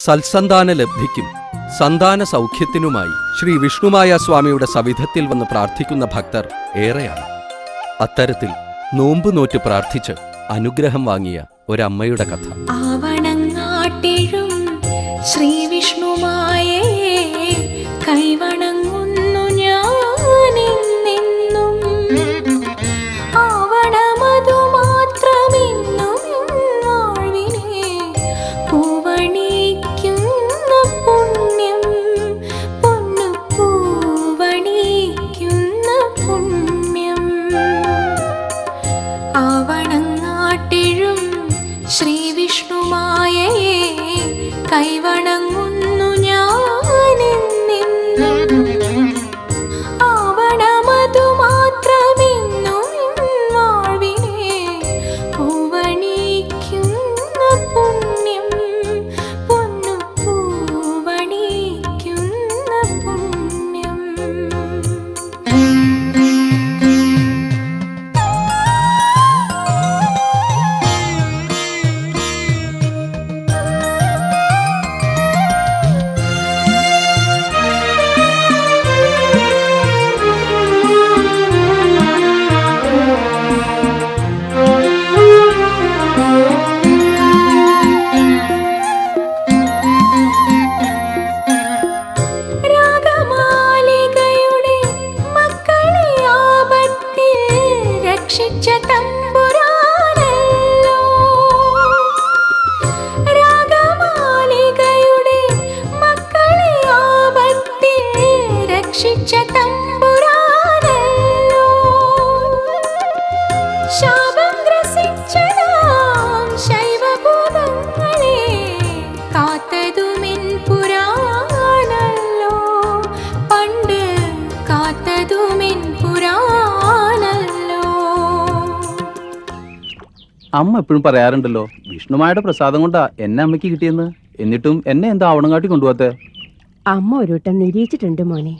സൽസന്താന ലബ്ധിക്കും സന്താന സൗഖ്യത്തിനുമായി ശ്രീ വിഷ്ണുമായ സ്വാമിയുടെ സവിധത്തിൽ വന്ന് പ്രാർത്ഥിക്കുന്ന ഭക്തർ ഏറെയാണ്. അത്തരത്തിൽ നോമ്പ് നോറ്റ് പ്രാർത്ഥിച്ച് അനുഗ്രഹം വാങ്ങിയ ഒരമ്മയുടെ കഥ. ശ്രീ ശ്രീവിഷ്ണുമായേ విష్ణుమాయే కైవ ശാപം ഗ്രസിച്ചതാം ശൈവഭൂതങ്ങളെ. കാത്തതുമിൻ പുരാണല്ലോ. പണ്ട് കാത്തതുമിൻ പുരാണല്ലോ. അമ്മ എപ്പോഴും പറയാറുണ്ടല്ലോ വിഷ്ണുമായുടെ പ്രസാദം കൊണ്ടാ എന്നെ അമ്മയ്ക്ക് കിട്ടിയെന്ന്. എന്നിട്ടും എന്നെ എന്താ ആവണം കാട്ടി കൊണ്ടുപോകത്തെ? അമ്മ ഒരു വട്ടം നിരീക്ഷിച്ചിട്ടുണ്ട് മോനെ.